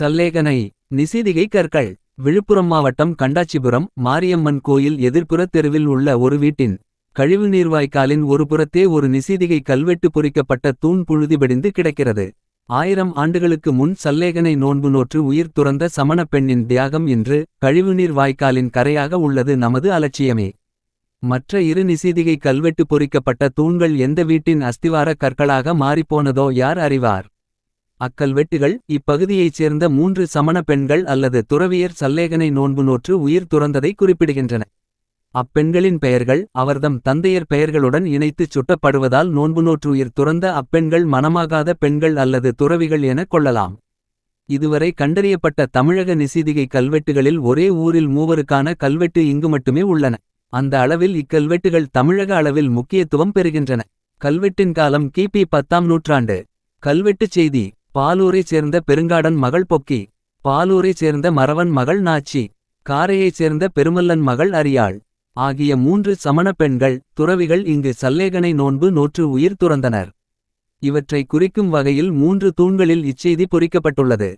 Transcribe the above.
சல்லேகனை நிசீதிகை கற்கள். விழுப்புரம் மாவட்டம் கண்டாச்சிபுரம் மாரியம்மன் கோயில் எதிர்ப்புற தெருவில் உள்ள ஒரு வீட்டின் கழிவு நீர்வாய்க்காலின் ஒரு புறத்தே ஒரு நிசீதிகை கல்வெட்டு பொறிக்கப்பட்ட தூண் புழுதிபடிந்து கிடக்கிறது. ஆயிரம் ஆண்டுகளுக்கு முன் சல்லேகனை நோன்பு நோற்று உயிர் துறந்த சமணப் பெண்ணின் தியாகம் என்று கழிவுநீர் வாய்க்காலின் கரையாக உள்ளது நமது அலட்சியமே. மற்ற இரு நிசீதிகை கல்வெட்டு பொறிக்கப்பட்ட தூண்கள் எந்த வீட்டின் அஸ்திவார கற்களாக மாறிப்போனதோ யார் அறிவார்? அக்கல்வெட்டுகள் இப்பகுதியைச் சேர்ந்த மூன்று சமண பெண்கள் அல்லது துறவியர் சல்லேகனை நோன்பு நோற்று உயிர் துறந்ததை குறிப்பிடுகின்றன. அப்பெண்களின் பெயர்கள் அவர்தம் தந்தையர் பெயர்களுடன் இணைத்துச் சுட்டப்படுவதால் நோன்பு நோற்று உயிர் துறந்த அப்பெண்கள் மனமாகாத பெண்கள் அல்லது துறவிகள் எனக் கொள்ளலாம். இதுவரை கண்டறியப்பட்ட தமிழக நிசீதிகை கல்வெட்டுகளில் ஒரே ஊரில் மூவருக்கான கல்வெட்டு இங்கு மட்டுமே உள்ளன. அந்த அளவில் இக்கல்வெட்டுகள் தமிழக அளவில் முக்கியத்துவம் பெறுகின்றன. கல்வெட்டின் காலம் கிபி பத்தாம் நூற்றாண்டு. கல்வெட்டுச் செய்தி பாலூரைச் சேர்ந்த பெருங்காடன் மகள் பொக்கி பாலூரைச் சேர்ந்த மறவன் மகள் நாச்சி காரையைச் சேர்ந்த பெருமல்லன் மகள் அரியாள் ஆகிய மூன்று சமண பெண்கள் துறவிகள் இங்கு சல்லேகனை நோன்பு நோற்று உயிர் துறந்தனர். இவற்றை குறிக்கும் வகையில் மூன்று தூண்களில் இச்செய்தி பொறிக்கப்பட்டுள்ளது.